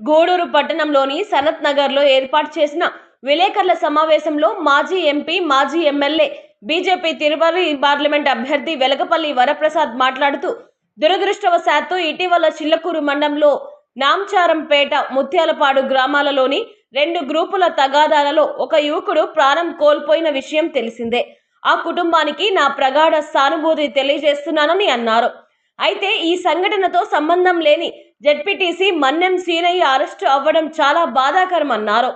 గూడూరు పట్టణంలోని సనత్ నగర్లో ఏర్పాటు చేసిన విలేకరుల సమావేశంలో మాజీ ఎంపీ మాజీ ఎమ్మెల్యే బీజేపీ తిరుపతి పార్లమెంట్ అభ్యర్థి వెలగపల్లి వరప్రసాద్ మాట్లాడుతూ దురదృష్టవశాత్తు ఇటీవల చిల్లకూరు మండలంలో నాంచారంపేట ముత్యాలపాడు గ్రామాలలోని రెండు గ్రూపుల తగాదాలలో ఒక యువకుడు ప్రాణం కోల్పోయిన విషయం తెలిసిందే. ఆ కుటుంబానికి నా ప్రగాఢ సానుభూతి తెలియజేస్తున్నానని అన్నారు. అయితే ఈ సంఘటనతో సంబంధం లేని జెడ్పీటీసీ మన్నెం సీనయ్య అరెస్టు అవ్వడం చాలా బాధాకరమన్నారు.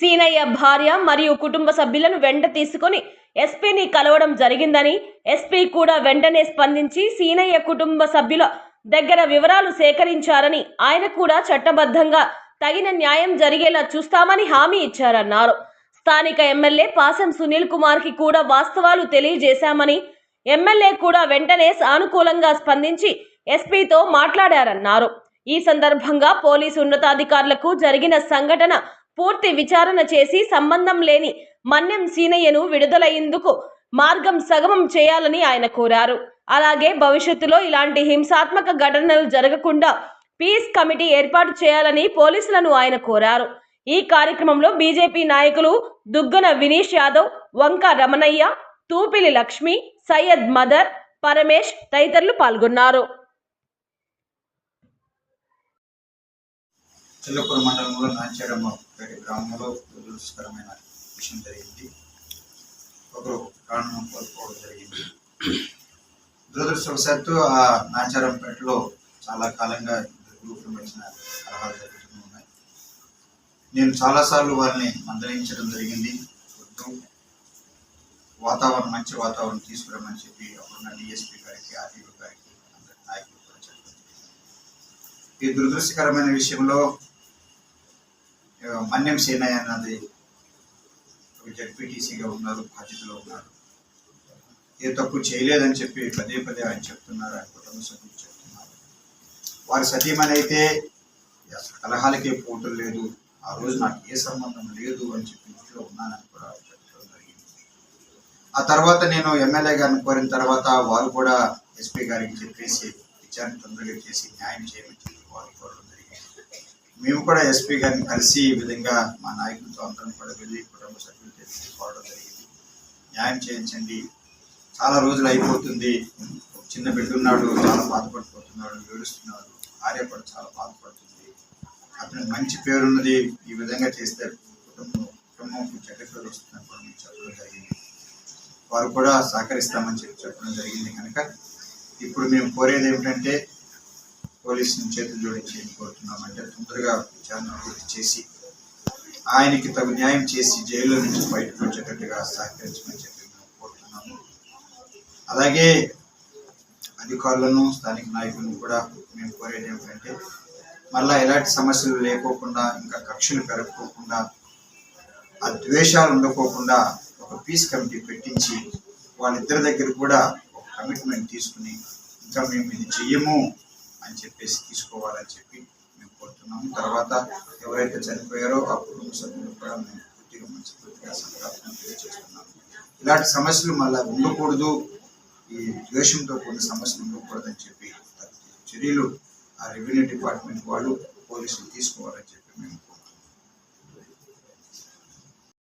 సీనయ్య భార్య మరియు కుటుంబ సభ్యులను వెంట తీసుకొని ఎస్పీని కలవడం జరిగిందని ఎస్పీ కూడా వెంటనే స్పందించి సీనయ్య కుటుంబ సభ్యుల దగ్గర వివరాలు సేకరించారని ఆయన కూడా చట్టబద్ధంగా తగిన న్యాయం జరిగేలా చూస్తామని హామీ ఇచ్చారన్నారు. స్థానిక ఎమ్మెల్యే పాసం సునీల్ కుమార్కి కూడా వాస్తవాలు తెలియజేశామని ఎమ్మెల్యే కూడా వెంటనే సానుకూలంగా స్పందించి ఎస్పీతో మాట్లాడారన్నారు. ఈ సందర్భంగా పోలీసు ఉన్నతాధికారులకు జరిగిన సంఘటన పూర్తి విచారణ చేసి సంబంధం లేని మన్యం సీనయ్యను విడుదలయ్యేందుకు మార్గం సగమం చేయాలని ఆయన కోరారు. అలాగే భవిష్యత్తులో ఇలాంటి హింసాత్మక ఘటనలు జరగకుండా పీస్ కమిటీ ఏర్పాటు చేయాలని పోలీసులను ఆయన కోరారు. ఈ కార్యక్రమంలో బీజేపీ నాయకులు దుగ్గన వినీష్ యాదవ్ వంక రమణయ్య తూపిలి లక్ష్మి సయ్యద్ మదర్ పరమేష్ తదితరులు పాల్గొన్నారు. చిల్లపూర్ మండలంలో నాంచేడమ్మపేట గ్రామంలో దురదృష్టకరమైన విషయం జరిగింది. ఒకరు ప్రాణం కోల్పోవడం జరిగింది. దురదృష్టవశాత్తు ఆ నాంచారంపేటలో చాలా కాలంగా ఇద్దరు గ్రూపుల మధ్యన కలహాలు జరుగుతూ ఉన్నాయి. నేను చాలాసార్లు వారిని మందలించడం జరిగింది. వద్దు వాతావరణం మంచి వాతావరణం తీసుకురమ్మని చెప్పి అప్పుడున్న డిఎస్పీ గారికి ఆర్టీఓ గారికి అందరి నాయకులు కూడా చెప్పారు ఈ దురదృష్టకరమైన విషయంలో మన్యం సేనయ్య అన్నది జడ్పీటీసీగా ఉన్నారు బాధ్యతలో ఉన్నారు. ఏ తప్పు చేయలేదని చెప్పి పదే పదే ఆయన చెప్తున్నారు ఆయన కుటుంబ సభ్యులు చెప్తున్నారు. వారి సతీమణి అయితే అసలు కలహాలకే పోవటం లేదు ఆ రోజు నాకు ఏ సంబంధం లేదు అని చెప్పి ఇంట్లో ఉన్నానని ఆ తర్వాత నేను ఎమ్మెల్యే గారిని కోరిన తర్వాత వారు కూడా ఎస్పీ గారికి చెప్పేసి విచారణ తొందరగా చేసి న్యాయం చేయమని చెప్పి వారు కోరడం జరిగింది. మేము కూడా ఎస్పీ గారిని కలిసి ఈ విధంగా మా నాయకులతో అందరం కూడా వెళ్ళి కుటుంబ సభ్యులు తీసుకోవడం జరిగింది. న్యాయం చేయించండి. చాలా రోజులు అయిపోతుంది. చిన్న బిడ్డ ఉన్నాడు చాలా బాధపడిపోతున్నాడు ఏడుస్తున్నాడు భార్య కూడా చాలా బాధపడుతుంది. అతనికి మంచి పేరున్నది ఈ విధంగా చేస్తే కుటుంబం కుటుంబంకి చెడ్డ పేరు వస్తుందని కూడా చెప్పడం జరిగింది. వారు కూడా సహకరిస్తామని చెప్పి చెప్పడం జరిగింది కనుక ఇప్పుడు మేము కోరేది ఏమిటంటే పోలీసుని చేతులు జోడించి కోరుతున్నామంటే తొందరగా విచారణ పూర్తి చేసి ఆయనకి తగు న్యాయం చేసి జైల్లో నుంచి బయటకు వచ్చేటట్టుగా సహకరించమని చెప్పి మేము కోరుతున్నాము. అలాగే అధికారులను స్థానిక నాయకులను కూడా మేము కోరేది ఏమిటంటే మళ్ళా ఎలాంటి సమస్యలు లేకోకుండా ఇంకా కక్షలు పెరగకోకుండా ఆ ద్వేషాలు ఉండకోకుండా ఒక పీస్ కమిటీ పెట్టించి వాళ్ళిద్దరి దగ్గర కూడా ఒక కమిట్మెంట్ తీసుకుని ఇంకా మేము ఇది చెయ్యము అని చెప్పేసి తీసుకోవాలని చెప్పి మేము కోరుతున్నాము తర్వాత ఎవరైతే చనిపోయారో ఆ కుటుంబ సభ్యులు కూడా మేము పూర్తిగా మనస్ఫూర్తిగా సంతాపం తెలియజేస్తున్నాము ఇలాంటి సమస్యలు మళ్ళీ ఉండకూడదు. ఈ ద్వేషంతో కూడిన సమస్యలు ఉండకూడదని చెప్పి చర్యలు ఆ రెవెన్యూ డిపార్ట్మెంట్ వాళ్ళు పోలీసులు తీసుకోవాలని చెప్పి